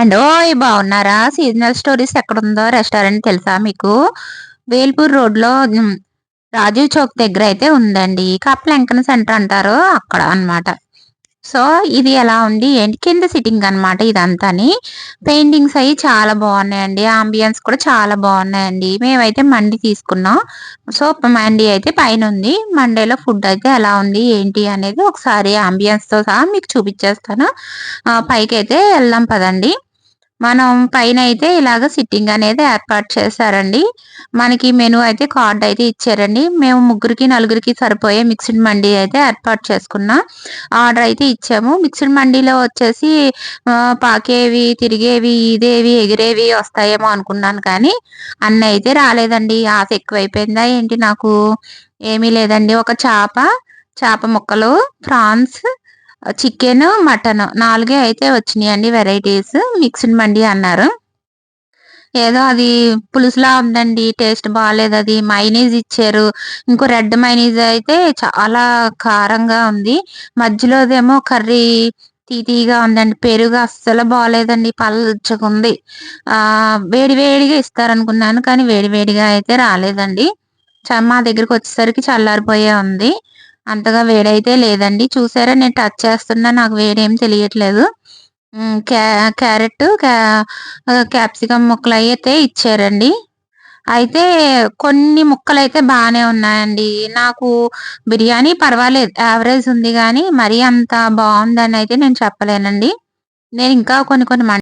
And ఓయ్ బాగున్నారా? Seasonal stories ఎక్కడుందో రెస్టారెంట్ తెలుసా మీకు? వేల్పూర్ రోడ్లో రాజీవ్ చౌక్ దగ్గర అయితే ఉందండి. కప్లంకన్ సెంటర్ అంటారు అక్కడ అన్నమాట. సో ఇది ఎలా ఉంది? ఏంటి? కింద సిట్టింగ్ అనమాట ఇదంతాని. పెయింటింగ్స్ అవి చాలా బాగున్నాయండి. ఆంబియన్స్ కూడా చాలా బాగున్నాయండి. మేమైతే మండి తీసుకున్నాం. సో మండి అయితే పైన ఉంది మండేలో ఫుడ్ అయితే ఎలా ఉంది? ఏంటి? అనేది ఒకసారి ఆంబియన్స్తో సహా మీకు చూపించేస్తాను. పైకి అయితే వెళ్దాం పదండి. మనం పైన అయితే ఇలాగ సిట్టింగ్ అనేది ఏర్పాటు చేశారండి. మనకి మెనూ అయితే కార్డ్ అయితే ఇచ్చారండి. మేము ముగ్గురికి నలుగురికి సరిపోయే మిక్స్డ్ మండీ అయితే ఏర్పాటు చేసుకున్నాం. ఆర్డర్ అయితే ఇచ్చాము. మిక్స్డ్ మండీలో వచ్చేసి పాకేవి తిరిగేవి ఇదేవి ఎగిరేవి వస్తాయేమో అనుకున్నాను కానీ అన్న అయితే రాలేదండి. ఆశ ఎక్కువైపోయిందా ఏంటి నాకు? ఏమీ లేదండి. ఒక చేప చేప ముక్కలు ప్రాన్స్ చికెన్ మటన్ నాలుగే అయితే వచ్చినాయండి వెరైటీస్. మిక్స్డ్ మండి అన్నారు. ఏదో అది పులుసులా ఉందండి టేస్ట్ బాగాలేదు అది మైనీస్ ఇచ్చారు. ఇంకో రెడ్ మైనీస్ అయితే చాలా కారంగా ఉంది. మధ్యలోదేమో కర్రీ తీతీగా ఉందండి పెరుగు అస్సలు బాగాలేదండి పల్చకుంది ఉంది. ఆ వేడి వేడిగా ఇస్తారనుకున్నాను కానీ వేడి వేడిగా అయితే రాలేదండి. చ- మా దగ్గరికి వచ్చేసరికి చల్లారిపోయే ఉంది. అంతగా వేడైతే లేదండి. చూసారా? నేను టచ్ చేస్తున్నా. నాకు వేడేం తెలియట్లేదు. క్యా క్యారెట్ క్యా- క్యాప్సికమ్ ముక్కలు అయితే ఇచ్చారండి. అయితే కొన్ని ముక్కలు అయితే బాగానే ఉన్నాయండి. నాకు బిర్యానీ పర్వాలేదు. యావరేజ్ ఉంది కానీ మరీ అంత బాగుందని అయితే నేను చెప్పలేనండి. నేను ఇంకా కొన్ని కొన్ని